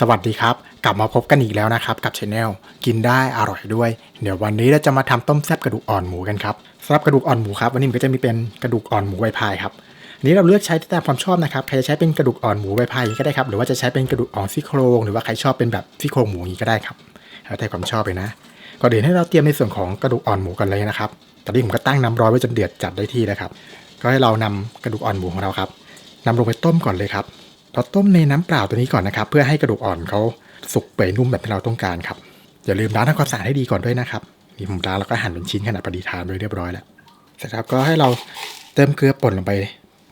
สวัสดีครับ กลับมาพบกันอีกแล้วนะครับ กับช anel กินได้อร่อยด้วย เดี๋ยววันนี้เราจะมาทำต้มแซ่บกระดูกอ่อนหมูกันครับสำหรับกระดูกอ่อนหมูครับวันนี้มันก็จะมีเป็นกระดูกอ่อนหมูใบพายครับอันนี้เราเลือกใช้ตามความชอบนะครับใครจะใช้เป็นกระดูกอ่อนหมูใบพายก็ได้ครับหรือว่าจะใช้เป็นกระดูกอ่อนซี่โครงหรือว่าใครชอบเป็นแบบซี่โครงหมูอย่างนี้ก็ได้ครับแล้วแต่ความชอบเลยนะก่อนอื่นให้เราเตรียมในส่วนของกระดูกอ่อนหมูกันเลยนะครับตอนนี้ผมก็ตั้งน้ำร้อนไว้จนเดือดจัดได้ที่แล้วครับ ก็ให้เรานำกระดูกอ่อนหมูของเราครับนำลงไปต้มก่อนเลยครับ เราต้มในน้ำเปล่าตัวนี้ก่อนนะครับ เพื่อให้กระดูกอ่อนเขาสุกเปื่อยนุ่มแบบที่เราต้องการครับอย่าลืมล้างทำความสะอาดให้ดีก่อนด้วยนะครับนี่ผมล้างแล้วก็หั่นเป็นชิ้นขนาดพอดีทานไว้เรียบร้อยแล้วเสร็จแล้วก็ให้เราเติมเกลือป่นลงไป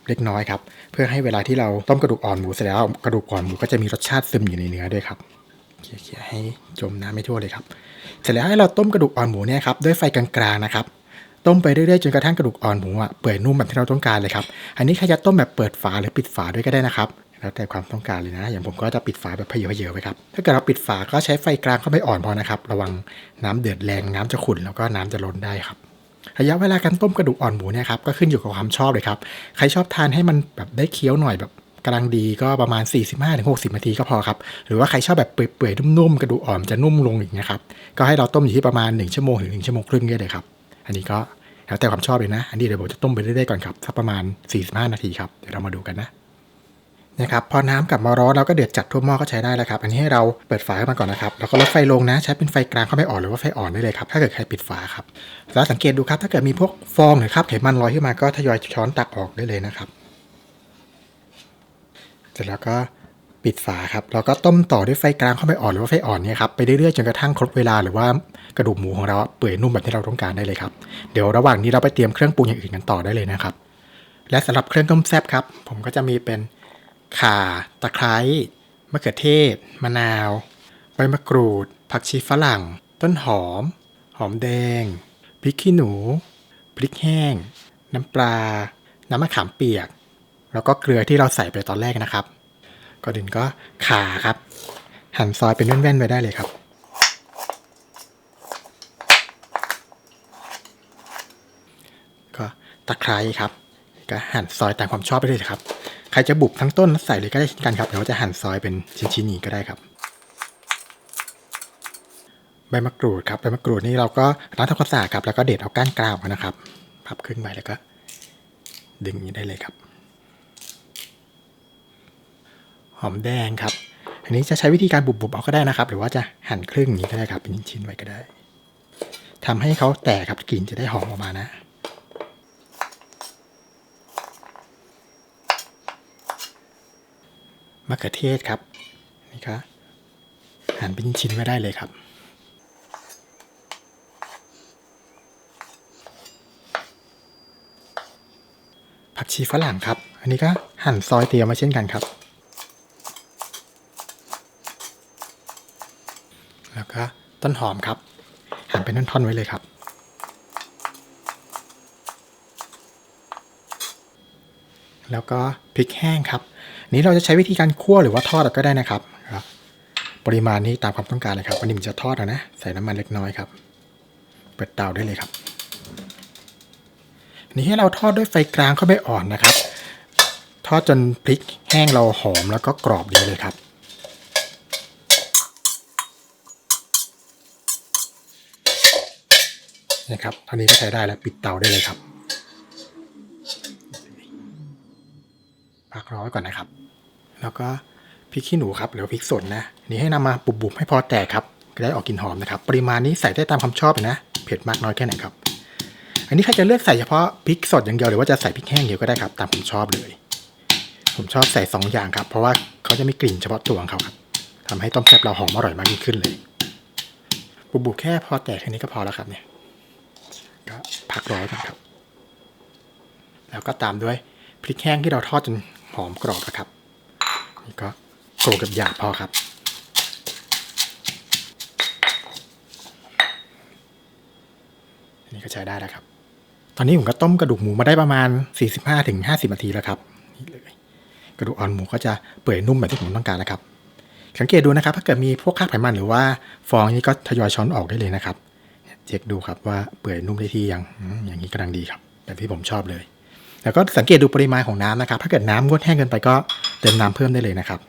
เล็กน้อยครับเพื่อให้เวลาที่เราต้มกระดูกอ่อนหมูเสร็จแล้วกระดูกอ่อนหมูก็จะมีรสชาติซึมอยู่ในเนื้อด้วยครับเขี่ยๆให้จมน้ำไม่ทั่วเลยครับ เสร็จแล้วให้เราต้มกระดูกอ่อนหมูเนี่ยครับด้วยไฟกลางๆนะครับต้มไปเรื่อยๆจนกระทั่งกระดูกอ่อนหมูอะเปื่อยนุ่มแบบที่เราต้องการเลยครับอันนี้ใครจะต้มแบบเปิดฝาหรือปิดฝาด้วยก็ได้นะครับ แล้วแต่ความต้องการเลยนะ อย่างผมก็จะปิดฝาแบบเพเยอะๆไว้ครับ ถ้าเกิดเราปิดฝาก็ใช้ไฟกลางเข้าไม่อ่อนพอนะครับ ระวังน้ำเดือดแรงน้ำจะขุ่นแล้วก็น้ำจะล้นได้ครับ ระยะเวลาการต้มกระดูกอ่อนหมูเนี่ยครับก็ขึ้นอยู่กับความชอบเลยครับ ใครชอบทานให้มันแบบได้เคี้ยวหน่อยแบบกำลังดีก็ประมาณ 45-60 นาทีก็พอครับ หรือว่าใครชอบแบบเปื่อยๆนุ่มๆกระดูกอ่อนจะนุ่มลงอย่างเงี้ยครับ ก็ให้เราต้มอยู่ที่ประมาณ 1 ชั่วโมงถึง1ชั่วโมงครึ่งก็ได้ครับ อันนี้ก็แล้วแต่ความชอบเลยนะ อันนี้เดี๋ยวผมจะต้มไปเรื่อยๆก่อนครับสักประมาณ 45 นาทีครับ เดี๋ยวเรามาดูกันนะ นะครับพอน้ำกลับมาร้อนเราก็เดือดจัดทั่วหม้อก็ใช้ได้แล้วครับ อันนี้ให้เราเปิดฝาขึ้นมาก่อนนะครับแล้วก็ลดไฟลงนะ ใช้เป็นไฟกลางเข้าไม่อ่อนหรือว่าไฟอ่อนได้เลยครับถ้าเกิดใครปิดฝาครับแล้วสังเกตดูครับถ้าเกิดมีพวกฟองหรือคราบไขมันลอยขึ้นมาก็ทยอยช้อนตักออกได้เลยนะครับเสร็จแล้วก็ปิดฝาครับเราก็ต้มต่อด้วยไฟกลางเข้าไปอ่อนหรือว่าไฟอ่อนเนี่ยครับไปเรื่อยๆจนกระทั่งครบเวลาหรือว่ากระดูกหมูของเราเปื่อยนุ่มแบบที่เราต้องการได้เลยครับเดี๋ยวระหว่างนี้เราไปเตรียมเครื่องปรุงอย่างอื่นกันต่อได้เลยนะครับและสำหรับเครื่องต้มแซ่บครับผมก็จะมีเป็น ข่า ตะไคร้มะเขือเทศ มะนาว ใบมะกรูด ผักชีฝรั่ง ต้นหอม หอมแดง พริกขี้หนู พริกแห้ง น้ำปลา น้ำมะขามเปียก แล้วก็เกลือที่เราใส่ไปตอนแรกนะครับ ก่อนอื่นก็ข่าครับ หั่นซอยเป็นแว่นๆไว้ได้เลยครับก็ตะไคร้ครับ ก็หั่นซอยตามความชอบไปเลยครับ ใครจะบุบทั้งต้นใส่เลยก็ได้เช่นกันครับเดี๋ยวจะหั่นซอยเป็นชิ้นๆนี้ก็ได้ครับ ใบมะกรูดครับใบมะกรูดนี่เราก็ล้างทำความสะอาดครับแล้วก็เด็ดเอาก้านกลาวนะครับ พับครึ่งใบแล้วก็ ดึงนี้ได้เลยครับ หอมแดงครับ อันนี้จะใช้วิธีการบุบๆเอาก็ได้นะครับ หรือว่าจะหั่นครึ่งอย่างนี้ก็ได้ครับเป็นชิ้นๆไว้ก็ได้ทำให้เขาแตกครับกลิ่นจะได้หอมออกมานะ มะเขือเทศครับนี่ครับหั่นเป็นชิ้นไว้ได้เลยครับ ผักชีฝรั่งครับ อันนี้ก็หั่นซอยเตรียมมาเช่นกันครับ แล้วก็ต้นหอมครับ หั่นเป็นท่อนๆไว้เลยครับ แล้วก็พริกแห้งครับ นี้เราจะใช้วิธีการคั่วหรือว่าทอดก็ได้นะครับครับ ปริมาณนี้ตามความต้องการเลยครับวันนี้ผมจะทอดนะ ใส่น้ำมันเล็กน้อยครับ เปิดเตาได้เลยครับนี่ให้เราทอดด้วยไฟกลางเข้าไปอ่อนนะครับ ทอดจนพริกแห้งเราหอมแล้วก็กรอบดีเลยครับนะครับเท่านี้ก็ใช้ได้แล้วปิดเตาได้เลยครับ พัก รอไว้ก่อนนะครับ แล้วก็พริกขี้หนูครับหรือพริกสดนะ นี่ให้นำมาบุบๆให้พอแตกครับจะได้ออกกลิ่นหอมนะครับ ปริมาณนี้ใส่ได้ตามความชอบนะ เผ็ดมากน้อยแค่ไหนครับ อันนี้ใครจะเลือกใส่เฉพาะพริกสดอย่างเดียวหรือว่าจะใส่พริกแห้งเดียวก็ได้ครับ ตามผมชอบเลย ผมชอบใส่สองอย่างครับ เพราะว่าเขาจะมีกลิ่นเฉพาะตัวของเขาครับทำให้ต้มแซ่บเราหอมอร่อยมากยิ่งขึ้นเลย บุบๆแค่พอแตกแค่นี้ก็พอแล้วครับเนี่ย ก็พักร้อยก่อนครับ แล้วก็ตามด้วยพริกแห้งที่เราทอดจน หอมกรอบนะครับ นี่ก็โขลกกับหยาบพอครับ อันนี้ก็ใช้ได้แล้วครับ ตอนนี้ผมก็ต้มกระดูกหมูมาได้ประมาณ 45-50นาทีแล้วครับนี่เลยกระดูกอ่อนหมูก็จะเปื่อยนุ่มแบบที่ผมต้องการแล้วครับ สังเกตดูนะครับ ถ้าเกิดมีพวกคราบไขมันหรือว่าฟองนี้ก็ทยอยช้อนออกได้เลยนะครับ เช็คดูครับว่าเปื่อยนุ่มได้ที่ยังอืมอย่างนี้กำลังดีครับแบบที่ผมชอบเลย แล้วก็สังเกตดูปริมาณของน้ำนะครับ ถ้าเกิดน้ำงดแห้งเกินไปก็เติมน้ำเพิ่มได้เลยนะครับ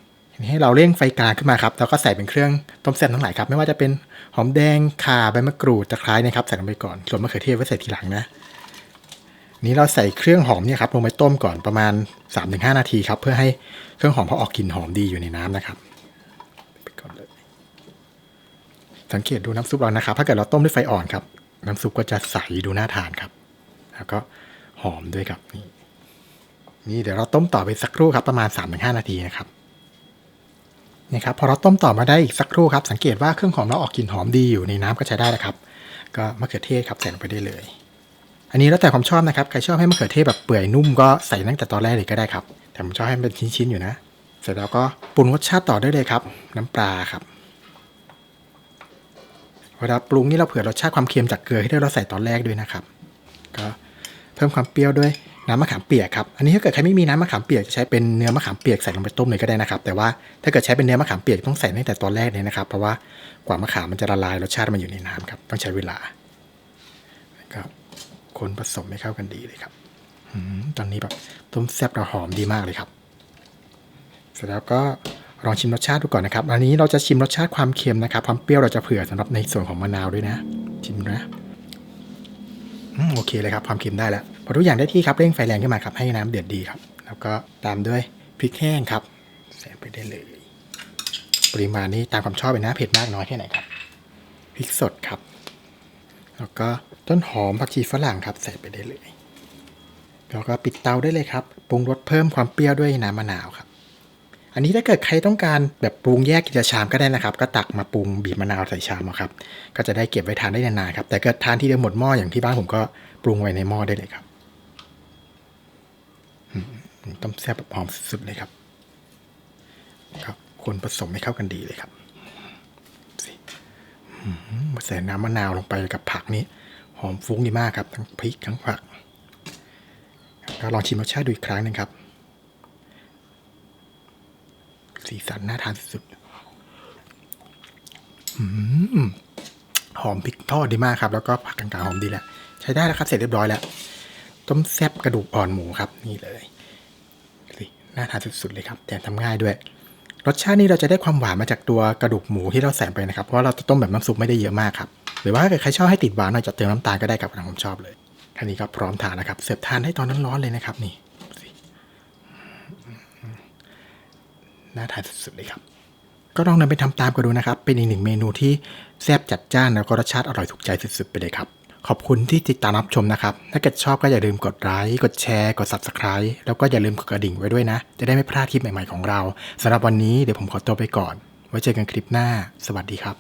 ให้เราเร่งไฟกลางขึ้นมาครับ แล้วก็ใส่เป็นเครื่องต้มแซ่บทั้งหลายครับ ไม่ว่าจะเป็นหอมแดง ข่า ใบมะกรูด ตะไคร้นะครับ ใส่ลงไปก่อน ส่วนมะเขือเทศไว้ใส่ทีหลังนะ นี้เราใส่เครื่องหอมเนี่ยครับลงไปต้มก่อนประมาณ 3-5 นาทีครับ เพื่อให้เครื่องหอมเขาออกกลิ่นหอมดีอยู่ในน้ำนะครับสังเกตดูน้ำซุปเรานะครับ ถ้าเกิดเราต้มด้วยไฟอ่อนครับ น้ำซุปก็จะใสดูน่าทานครับ แล้วก็ หอมด้วยครับนี่นี่เดี๋ยวเราต้มต่อไปสักครู่ครับประมาณ 3-5 นาทีนะครับนี่ครับพอเราต้มต่อมาได้อีกสักครู่ครับ สังเกตว่าเครื่องหอมเราออกกลิ่นหอมดีอยู่ในน้ำก็ใช้ได้แล้วครับ ก็มะเขือเทศครับใส่ลงไปได้เลย อันนี้แล้วแต่ความชอบนะครับใครชอบให้มะเขือเทศแบบเปื่อยนุ่มก็ใส่ตั้งแต่ตอนแรกเลยก็ได้ครับ แต่ผมชอบให้มันเป็นชิ้นๆอยู่นะ เสร็จแล้วก็ปรุงรสชาติต่อได้เลยครับ น้ำปลาครับเวลาปรุงนี่เราเผื่อรสชาติความเค็มจากเกลือที่เราใส่ตอนแรกด้วยนะครับ เพิ่มความเปรี้ยวด้วยน้ำมะขามเปียกครับ อันนี้ถ้าเกิดใครไม่มีน้ำมะขามเปียกจะใช้เป็นเนื้อมะขามเปียกใส่ลงไปต้มเลยก็ได้นะครับ แต่ว่าถ้าเกิดใช้เป็นเนื้อมะขามเปียกต้องใส่ตั้งแต่ตอนแรกเลยนะครับ เพราะว่ากว่ามะขามมันจะละลายรสชาติมันอยู่ในน้ำครับต้องใช้เวลาครับคนผสมให้เข้ากันดีเลยครับอืมตอนนี้แบบต้มแซ่บเราหอมดีมากเลยครับเสร็จแล้วก็ลองชิมรสชาติดูก่อนนะครับ อันนี้เราจะชิมรสชาติความเค็มนะครับ ความเปรี้ยวเราจะเผื่อสำหรับในส่วนของมะนาวด้วยนะ ชิมนะ โอเคเลยครับความเค็มได้แล้วพอทุกอย่างได้ที่ครับเร่งไฟแรงขึ้นมาครับให้น้ำเดือดดีครับ แล้วก็ตามด้วยพริกแห้งครับใส่ไปได้เลย ปริมาณนี้ตามความชอบเลยนะเผ็ดมากน้อยแค่ไหนครับพริกสดครับ แล้วก็ต้นหอมผักชีฝรั่งครับใส่ไปได้เลยแล้วก็ปิดเตาได้เลยครับปรุงรสเพิ่มความเปรี้ยวด้วยน้ำมะนาวครับ อันนี้ถ้าเกิดใครต้องการแบบปรุงแยกกินจะชามก็ได้นะครับ ก็ตักมาปรุงบีบมะนาวใส่ชามครับ ก็จะได้เก็บไว้ทานได้นานๆครับ แต่เกิดทานที่เดียวหมดหม้ออย่างที่บ้านผมก็ปรุงไว้ในหม้อได้เลยครับต้มแซ่บแบบหอมสุดๆเลยครับ ครับ คนผสมให้เข้ากันดีเลยครับสิมาใส่น้ำมะนาวลงไปกับผักนี้ หอมฟุ้งดีมากครับ ทั้งพริกทั้งผักก็ลองชิมรสชาติดูอีกครั้งหนึงครับ สีสันน่าทานสุดหอมพริกทอดดีมากครับ แล้วก็ผักกลางๆหอมดีแหละ ใช้ได้แล้วครับ เสร็จเรียบร้อยแล้ว ต้มแซ่บกระดูกอ่อนหมูครับ นี่เลยสิน่าทานสุดๆเลยครับแต่ทำง่ายด้วย รสชาตินี้เราจะได้ความหวานมาจากตัวกระดูกหมูที่เราใส่ไปนะครับ เพราะเราจะต้มแบบน้ำซุปไม่ได้เยอะมากครับ หรือว่าถ้าเกิดใครชอบให้ติดหวานหน่อยจะเติมน้ำตาลก็ได้ครับทางผมชอบเลยแค่นี้ก็พร้อมทานนะครับ เสิร์ฟทานได้ตอนร้อนๆเลยนะครับนี่สิ น่าทานสุดๆเลยครับ ก็ลองนำไปทำตามกันดูนะครับ เป็นอีกหนึ่งเมนูที่แซ่บจัดจ้านแล้วก็รสชาติอร่อยถูกใจสุดๆไปเลยครับ ขอบคุณที่ติดตามรับชมนะครับ ถ้าเกิดชอบก็อย่าลืมกดไลค์กดแชร์กด Subscribe แล้วก็อย่าลืมกดกระดิ่งไว้ด้วยนะ จะได้ไม่พลาดคลิปใหม่ๆของเราสำหรับวันนี้เดี๋ยวผมขอตัวไปก่อน ไว้เจอกันคลิปหน้า สวัสดีครับ